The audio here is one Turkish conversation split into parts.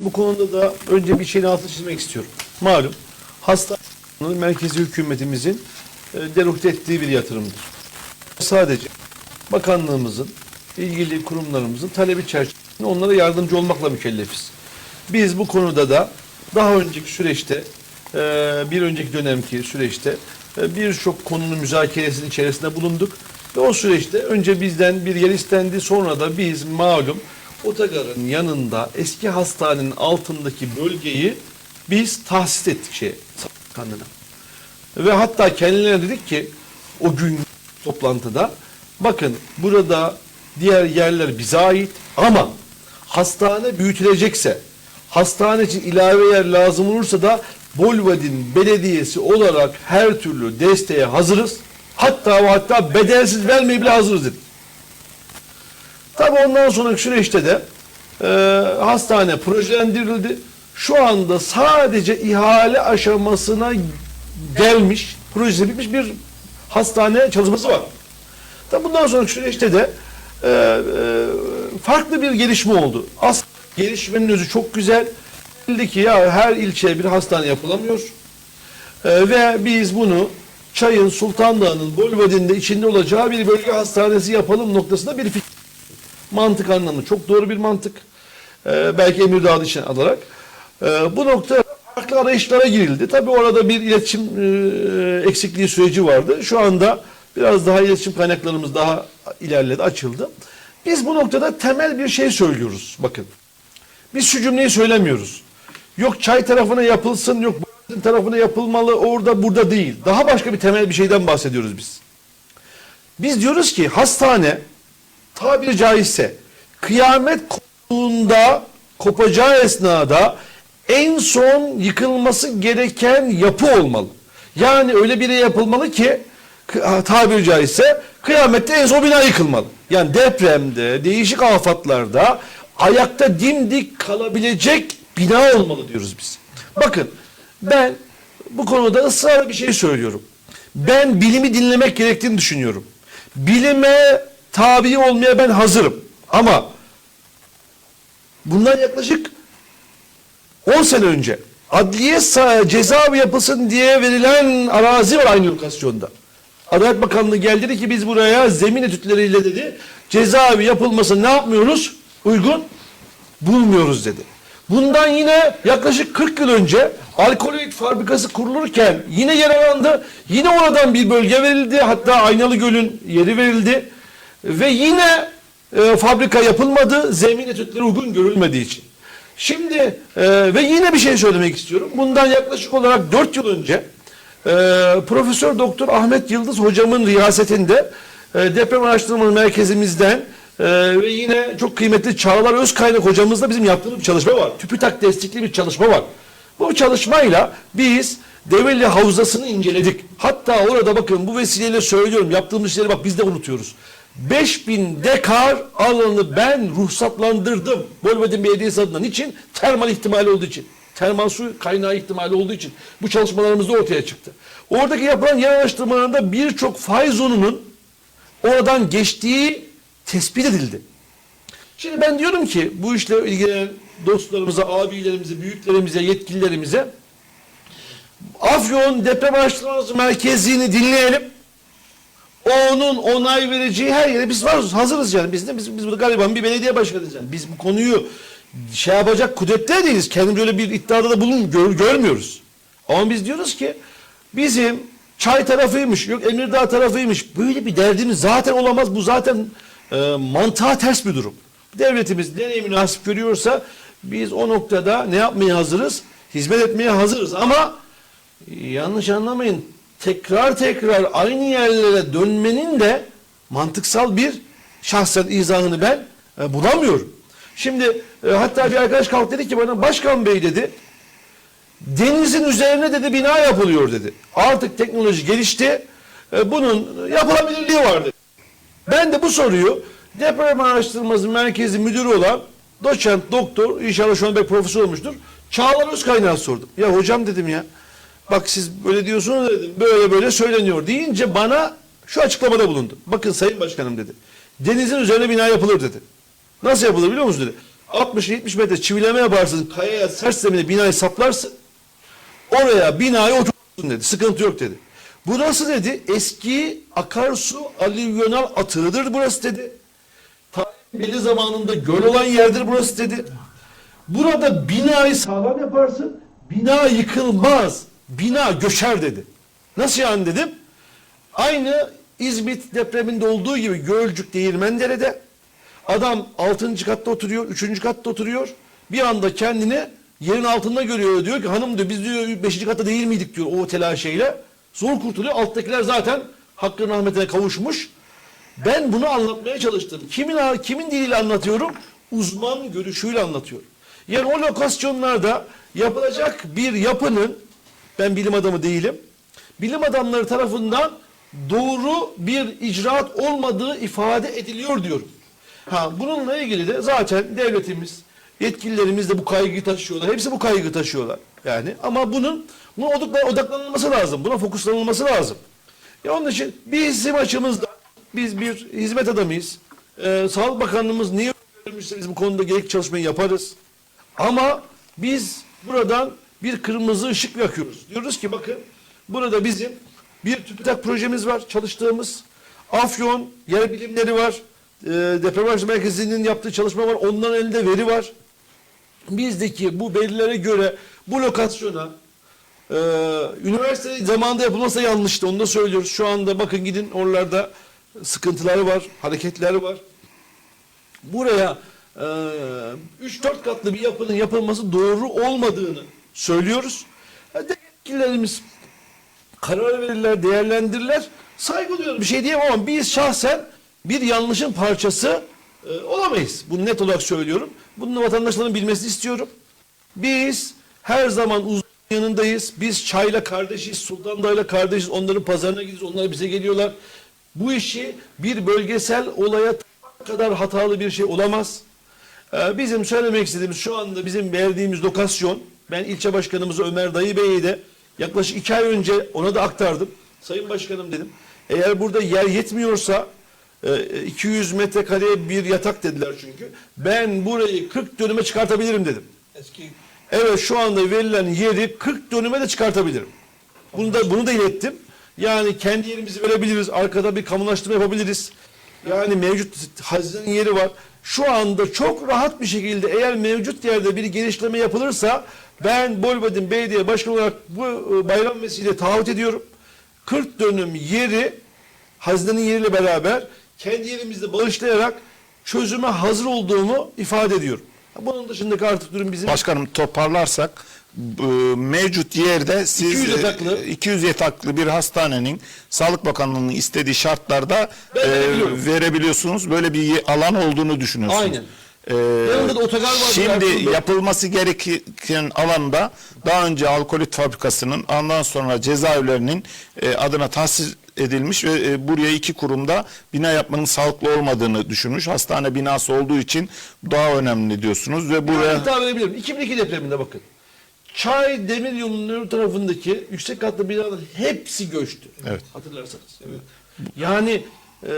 Bu konuda da önce bir şeyin altını çizmek istiyorum. Malum hastanenin merkezi hükümetimizin e, derukte ettiği bir yatırımdır. Sadece bakanlığımızın, ilgili kurumlarımızın talebi çerçevesinde onlara yardımcı olmakla mükellefiz. Biz bu konuda da daha önceki süreçte, e, bir önceki dönemki süreçte e, birçok konunun müzakeresinin içerisinde bulunduk. Ve o süreçte önce bizden bir yer istendi, sonra da biz malum otogarın yanında eski hastanenin altındaki bölgeyi biz tahsis ettik şeye, kanına. Ve hatta kendilerine dedik ki o gün toplantıda bakın burada diğer yerler bize ait ama hastane büyütülecekse hastane için ilave yer lazım olursa da Bolvadin Belediyesi olarak her türlü desteğe hazırız. Hatta hatta bedelsiz vermeye bile hazırız dedik. Tabii ondan sonraki süreçte de e, hastane projelendirildi. Şu anda sadece ihale aşamasına gelmiş, projesi bitmiş bir hastane çalışması var. Tabii bundan sonraki süreçte de e, e, farklı bir gelişme oldu. Aslında gelişmenin özü çok güzel. Bildi ki ya her ilçeye bir hastane yapılamıyor. E, ve biz bunu Çay'ın, Sultan Dağı'nın, Bolvadin'de içinde olacağı bir bölge hastanesi yapalım noktasında bir fikir. Mantık anlamında çok doğru bir mantık. Ee, belki Emirdağ için alarak. Ee, bu nokta farklı arayışlara girildi. Tabii orada bir iletişim e, eksikliği süreci vardı. Şu anda biraz daha iletişim kaynaklarımız daha ilerledi, açıldı. Biz bu noktada temel bir şey söylüyoruz. Bakın. Biz şu cümleyi söylemiyoruz. Yok çay tarafına yapılsın, yok tarafına yapılmalı, orada burada değil. Daha başka bir temel bir şeyden bahsediyoruz biz. Biz diyoruz ki hastane tabiri caizse kıyamet koptuğunda kopacağı esnada en son yıkılması gereken yapı olmalı. Yani öyle bir yapılmalı ki tabiri caizse kıyamette en son bina yıkılmalı. Yani depremde, değişik afatlarda ayakta dimdik kalabilecek bina olmalı diyoruz biz. Bakın ben bu konuda ısrarla bir şey söylüyorum. Ben bilimi dinlemek gerektiğini düşünüyorum. Bilime tabi olmaya ben hazırım. Ama bundan yaklaşık 10 sene önce adliye cezaevi yapılsın diye verilen arazi var aynı lokasyonda. Adalet Bakanlığı geldi dedi ki biz buraya zemin etütleriyle dedi cezaevi yapılması ne yapmıyoruz? Uygun bulmuyoruz dedi. Bundan yine yaklaşık 40 yıl önce alkoloid fabrikası kurulurken yine yer alındı. Yine oradan bir bölge verildi. Hatta Aynalı Göl'ün yeri verildi. Ve yine e, fabrika yapılmadı. Zemin etütleri uygun görülmediği için. Şimdi e, ve yine bir şey söylemek istiyorum. Bundan yaklaşık olarak 4 yıl önce e, Profesör Doktor Ahmet Yıldız hocamın riyasetinde e, deprem araştırmaları merkezimizden e, ve yine çok kıymetli Çağlar Özkaynak hocamızla bizim yaptığımız bir çalışma var. TÜBİTAK destekli bir çalışma var. Bu çalışmayla biz Develi Havzası'nı inceledik. Hatta orada bakın bu vesileyle söylüyorum yaptığımız şeyleri bak biz de unutuyoruz. 5000 dekar alanı ben ruhsatlandırdım. Bolvedin Belediyesi adına. Niçin? Termal ihtimali olduğu için. Termal su kaynağı ihtimali olduğu için. Bu çalışmalarımızda ortaya çıktı. Oradaki yapılan yer araştırmalarında birçok faiz zonunun oradan geçtiği tespit edildi. Şimdi ben diyorum ki bu işle ilgilenen dostlarımıza, abilerimize, büyüklerimize, yetkililerimize Afyon Deprem Araştırmaları Merkezi'ni dinleyelim. Onun onay vereceği her yere biz varız, hazırız yani. Biz de biz, biz burada galiba bir belediye başkanıyız yani. Biz bu konuyu şey yapacak kudretli değiliz. Kendimiz öyle bir iddiada da bulun gör- görmüyoruz. Ama biz diyoruz ki bizim çay tarafıymış, yok Emirdağ tarafıymış. Böyle bir derdimiz zaten olamaz. Bu zaten e, mantığa ters bir durum. Devletimiz nereye münasip görüyorsa biz o noktada ne yapmaya hazırız? Hizmet etmeye hazırız ama yanlış anlamayın. Tekrar tekrar aynı yerlere dönmenin de mantıksal bir şahsen izahını ben e, bulamıyorum. Şimdi e, hatta bir arkadaş kalktı dedi ki bana başkan bey dedi denizin üzerine dedi bina yapılıyor dedi. Artık teknoloji gelişti. e, bunun yapılabilirliği var. Ben de bu soruyu deprem araştırması merkezi müdürü olan doçent doktor inşallah şu an belki profesör olmuştur. Çağlar Özkaynak'a sordum. Ya hocam dedim ya bak siz böyle diyorsunuz dedim böyle böyle söyleniyor deyince bana şu açıklamada bulundu. Bakın sayın başkanım dedi. Denizin üzerine bina yapılır dedi. Nasıl yapılır biliyor musunuz dedi. 60-70 metre çivileme yaparsın. Kayaya sert zemine binayı saplarsın. Oraya binayı oturtursun dedi. Sıkıntı yok dedi. Burası dedi eski akarsu alüvyonal atığıdır burası dedi. Belli zamanında göl olan yerdir burası dedi. Burada binayı sağlam yaparsın. Bina yıkılmaz. Bina göçer dedi. Nasıl yani dedim. Aynı İzmit depreminde olduğu gibi Gölcük Değirmendere'de adam 6. katta oturuyor, 3. katta oturuyor. Bir anda kendini yerin altında görüyor. Diyor ki hanım diyor biz diyor 5. katta değil miydik diyor o telaşeyle. Zor kurtuluyor. Alttakiler zaten hakkın rahmetine kavuşmuş. Ben bunu anlatmaya çalıştım. Kimin kimin diliyle anlatıyorum? Uzman görüşüyle anlatıyorum. Yani o lokasyonlarda yapılacak bir yapının ben bilim adamı değilim. Bilim adamları tarafından doğru bir icraat olmadığı ifade ediliyor diyorum. Ha bununla ilgili de zaten devletimiz, yetkililerimiz de bu kaygıyı taşıyorlar. Hepsi bu kaygıyı taşıyorlar. Yani ama bunun buna odakla- odaklanılması lazım. Buna fokuslanılması lazım. Ya onun için bizim açımızda biz bir hizmet adamıyız. Ee, Sağlık Bakanlığımız niye vermişse biz bu konuda gerekli çalışmayı yaparız. Ama biz buradan bir kırmızı ışık yakıyoruz. Diyoruz ki bakın burada bizim bir TÜBİTAK projemiz var çalıştığımız. Afyon yer bilimleri var. E, Deprem Araştırma Merkezi'nin yaptığı çalışma var. Onların elinde veri var. Bizdeki bu verilere göre bu lokasyona ee, üniversite zamanında yapılmasa yanlıştı. Onu da söylüyoruz. Şu anda bakın gidin oralarda sıkıntıları var, hareketleri var. Buraya e, 3-4 katlı bir yapının yapılması doğru olmadığını söylüyoruz. E, Yetkililerimiz karar verirler, değerlendirirler. Saygı duyuyorum. Bir şey diyemem ama biz şahsen bir yanlışın parçası e, olamayız. Bunu net olarak söylüyorum. Bunu vatandaşların bilmesini istiyorum. Biz her zaman uzman yanındayız. Biz çayla kardeşiz, Sultan Dağ'la kardeşiz. Onların pazarına gidiyoruz, onlar bize geliyorlar. Bu işi bir bölgesel olaya kadar hatalı bir şey olamaz. Ee, bizim söylemek istediğimiz şu anda bizim verdiğimiz lokasyon, ben ilçe başkanımız Ömer Dayı Bey'e de yaklaşık iki ay önce ona da aktardım. Sayın Başkanım dedim. Eğer burada yer yetmiyorsa e, 200 metrekareye bir yatak dediler çünkü. Ben burayı 40 dönüme çıkartabilirim dedim. Eski Evet şu anda verilen yeri 40 dönüme de çıkartabilirim. Bunu da bunu da ilettim. Yani kendi yerimizi verebiliriz. Arkada bir kamulaştırma yapabiliriz. Yani mevcut hazinenin yeri var. Şu anda çok rahat bir şekilde eğer mevcut yerde bir genişleme yapılırsa ben Bolvadin Belediye Başkanı olarak bu e, bayram vesile taahhüt ediyorum. 40 dönüm yeri hazinenin yeriyle beraber kendi yerimizde bağışlayarak çözüme hazır olduğumu ifade ediyorum. Bunun dışındaki artık durum bizim Başkanım toparlarsak bu mevcut yerde siz 200 e, yataklı. 200 yataklı bir hastanenin Sağlık Bakanlığı'nın istediği şartlarda e, verebiliyorsunuz. Böyle bir alan olduğunu düşünüyorsunuz. Aynen. E, Yanında da otogar var. Şimdi yapılması gereken alanda daha önce alkolit fabrikasının ondan sonra cezaevlerinin e, adına tahsis edilmiş ve e, buraya iki kurumda bina yapmanın sağlıklı olmadığını düşünmüş. Hastane binası olduğu için daha önemli diyorsunuz ve buraya Buraya... hitap edebilirim. 2002 depreminde bakın. Çay demir yolunun öbür tarafındaki yüksek katlı binaların hepsi göçtü. Evet. Hatırlarsanız. Yani e,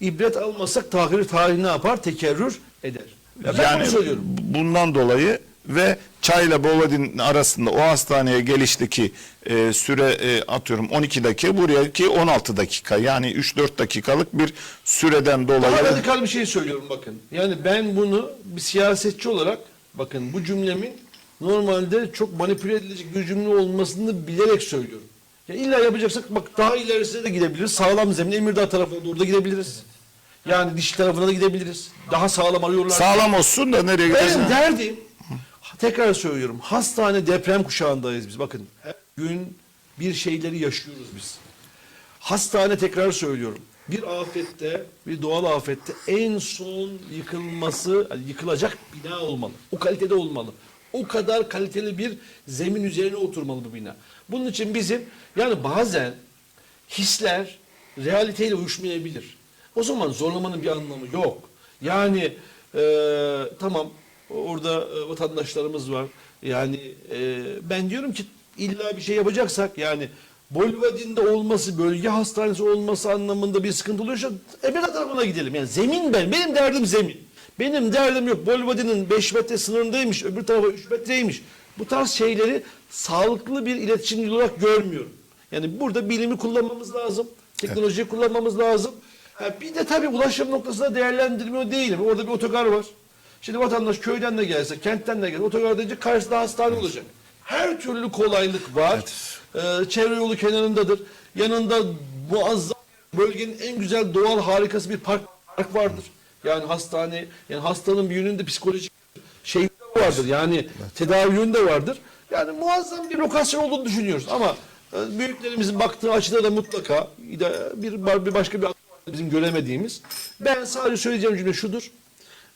ibret almasak tahrir tarih ne yapar? Tekerrür eder. Ya ben bunu söylüyorum. bundan dolayı ve Çayla Boladin arasında o hastaneye gelişteki e, süre e, atıyorum 12 dakika buraya ki 16 dakika yani 3-4 dakikalık bir süreden Daha dolayı radikal bir şey söylüyorum bakın. Yani ben bunu bir siyasetçi olarak bakın bu cümlemin normalde çok manipüle edilecek bir cümle olmasını bilerek söylüyorum. Ya illa yapacaksak bak daha ilerisine de gidebiliriz. Sağlam zemin Emirdağ tarafına doğru da gidebiliriz. Yani diş tarafına da gidebiliriz. Daha sağlam arıyorlar. sağlam olsun da nereye gidersin? Benim derdim tekrar söylüyorum. Hastane deprem kuşağındayız biz. Bakın her gün bir şeyleri yaşıyoruz biz. Hastane tekrar söylüyorum. Bir afette, bir doğal afette en son yıkılması, yani yıkılacak bina olmalı. O kalitede olmalı. O kadar kaliteli bir zemin üzerine oturmalı bu bina. Bunun için bizim yani bazen hisler realiteyle uyuşmayabilir. O zaman zorlamanın bir anlamı yok. Yani e, tamam orada e, vatandaşlarımız var. Yani e, ben diyorum ki illa bir şey yapacaksak yani Bolvadin'de olması, bölge hastanesi olması anlamında bir sıkıntı oluyorsa Emirhan tarafına gidelim. Yani zemin ben. Benim derdim zemin. Benim derdim yok. Bolvadinin 5 metre sınırındaymış, öbür tarafa 3 metreymiş. Bu tarz şeyleri sağlıklı bir iletişim olarak görmüyorum. Yani burada bilimi kullanmamız lazım. Teknolojiyi kullanmamız lazım. Ha, bir de tabii ulaşım noktasında değerlendirmiyor değilim. Orada bir otogar var. Şimdi vatandaş köyden de gelse, kentten de gelse, otogar deyince karşısında hastane olacak. Her türlü kolaylık var. Ee, çevre yolu kenarındadır. Yanında muazzam bölgenin en güzel doğal harikası bir park, park vardır. Yani hastane, yani hastanın bir yönünde psikolojik şey vardır. Yani tedavi yönü de vardır. Yani muazzam bir lokasyon olduğunu düşünüyoruz. Ama e, büyüklerimizin baktığı açıda da mutlaka bir, bir başka bir bizim göremediğimiz. Ben sadece söyleyeceğim cümle şudur.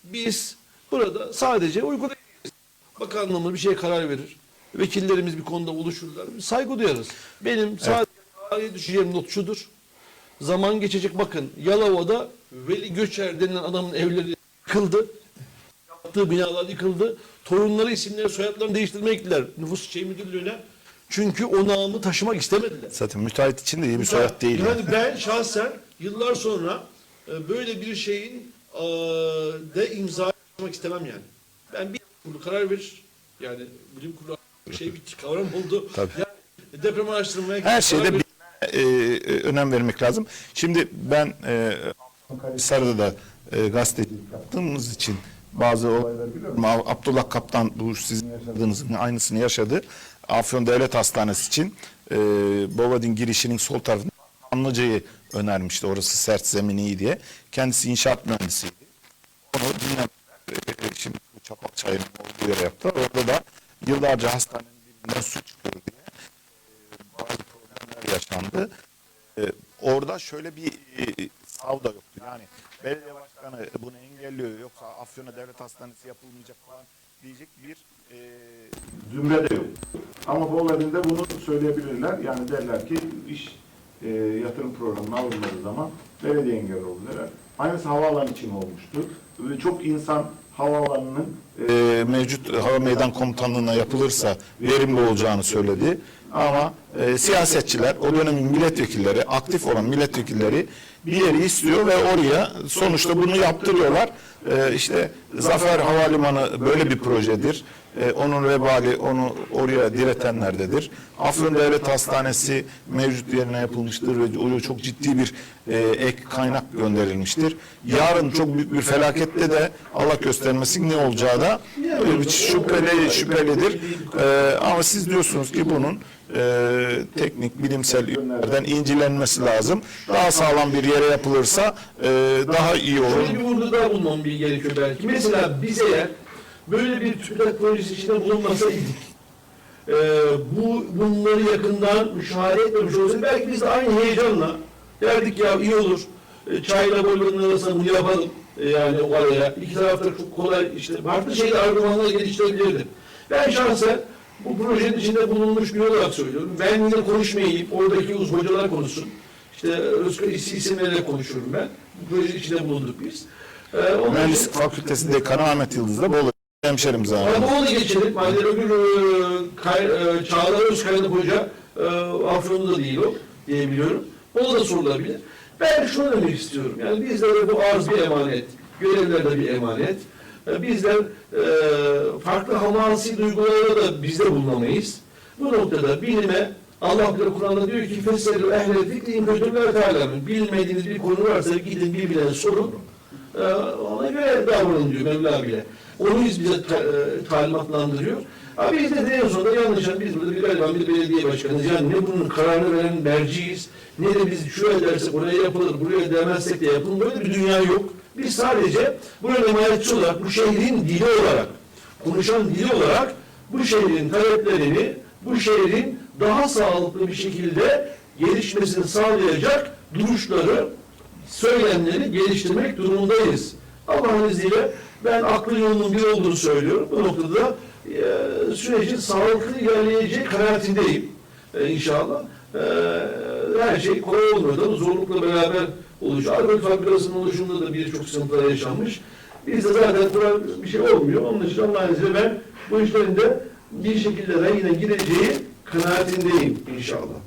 Biz burada sadece uygulayacağız. Bakanlığımız bir şeye karar verir. Vekillerimiz bir konuda buluşurlar. Biz saygı duyarız. Benim sadece tarihe düşeceğim not şudur. Zaman geçecek bakın. Yalova'da Veli Göçer denilen adamın evleri yıkıldı. Yaptığı binalar yıkıldı. Torunları isimleri soyadlarını değiştirmeye gittiler. Nüfus şey müdürlüğüne. Çünkü o namı taşımak istemediler. Zaten müteahhit için de iyi bir soyad değil. Yani ben şahsen yıllar sonra e, böyle bir şeyin e, de imza atmak istemem yani. Ben bir kurulu karar verir. Yani bilim kurulu şey bir kavram oldu. Tabii. Yani deprem araştırmaya Her şeyde bir, e, e, önem vermek lazım. Şimdi ben e, Sarı'da da e, gazetecilik yaptığımız için bazı olayları biliyorum. Ab- Abdullah Kaptan bu sizin yaşadığınızın aynısını yaşadı. Afyon Devlet Hastanesi için e, Bovadin girişinin sol tarafında Anlıca'yı önermişti. Orası sert zemin iyi diye. Kendisi inşaat mühendisiydi. Onu dinlemek e, şimdi bu Çapak Çayı'nın olduğu yere yaptı. Orada da yıllarca hastanenin dibinden su çıkıyor diye e, bazı problemler yaşandı. E, orada şöyle bir e, sav da yoktu. Yani belediye başkanı bunu engelliyor yoksa Afyon'a devlet hastanesi yapılmayacak falan diyecek bir e, Zümre de yok. Ama Bolvadin'de bunu söyleyebilirler. Yani derler ki iş e, yatırım programına alınmadığı zaman belediye engel oldu. Aynısı havaalanı için olmuştu. Çok insan havaalanının e, mevcut hava meydan komutanlığına yapılırsa verimli olacağını söyledi. Ama e, siyasetçiler, o dönemin milletvekilleri, aktif olan milletvekilleri bir yeri istiyor ve oraya sonuçta bunu yaptırıyorlar. E, işte Zafer Havalimanı böyle bir projedir. E, onun vebali onu oraya diretenlerdedir. Afyon Devlet Hastanesi mevcut yerine yapılmıştır ve oraya çok ciddi bir e, ek kaynak gönderilmiştir. Yarın çok büyük bir felakette de Allah göstermesin ne olacağı da şüpheli, şüphelidir. E, ama siz diyorsunuz ki bunun e, teknik, bilimsel yönlerden incelenmesi lazım. Daha sağlam bir yere yapılırsa e, daha iyi olur. Şöyle bir vurguda bulunmam bir gerekiyor belki. Mesela biz eğer böyle bir TÜBİTAK projesi içinde bulunmasaydık, e, bu bunları yakından müşahede etmemiş olsaydık belki biz de aynı heyecanla derdik ya iyi olur. E, çayla Bolvadin arasında bunu yapalım. E, yani o araya. İki tarafta çok kolay işte farklı şeyler argümanlar geliştirebilirdi. Ben şahsen bu projenin içinde bulunmuş bir olarak söylüyorum. Ben yine konuşmayayım. Oradaki uz hocalar konuşsun. İşte Özkan isimleriyle konuşuyorum ben. Bu projenin içinde bulunduk biz. Ee, Mühendislik Fakültesi Dekanı Ahmet Yıldız da Bolu hemşerimiz abi. Anadolu'ya geçelim. Mahallede öbür e, e, Çağlar Özkaynak Hoca e, Afyon'da değil o diye biliyorum. O da sorulabilir. Ben şunu demek istiyorum. Yani bizlere bu arz bir emanet. Görevler de bir emanet. E, bizler e, farklı hamasi duygulara da biz de bulunamayız. Bu noktada bilime Allah Kur'an'da diyor ki feselu ehle zikrin kötüler te'alemin. Bilmediğiniz bir konu varsa gidin bir bilene sorun. Ee, ona göre davranın diyor Mevla bile. Onu biz bize ta, e, talimatlandırıyor. Abi biz de en sonunda yanlışan biz burada bir galiba bir belediye başkanıyız. Yani ne bunun kararını veren merciyiz, ne de biz şuraya dersek oraya yapılır, buraya demezsek de yapılır. Böyle bir dünya yok. Biz sadece buranın emanetçi olarak, bu şehrin dili olarak, konuşan dili olarak bu şehrin taleplerini, bu şehrin daha sağlıklı bir şekilde gelişmesini sağlayacak duruşları söylemleri geliştirmek durumundayız. Allah'ın izniyle ben aklı yolunun bir olduğunu söylüyorum. Bu noktada e, sürecin sağlıklı ilerleyeceği kanaatindeyim e, inşallah. E, her şey kolay da zorlukla beraber oluşuyor. Alkol fabrikasının oluşumunda da birçok sıkıntılar yaşanmış. Bizde zaten kolay bir şey olmuyor. Onun için Allah'ın izniyle ben bu işlerin de bir şekilde rayına gireceği kanaatindeyim inşallah.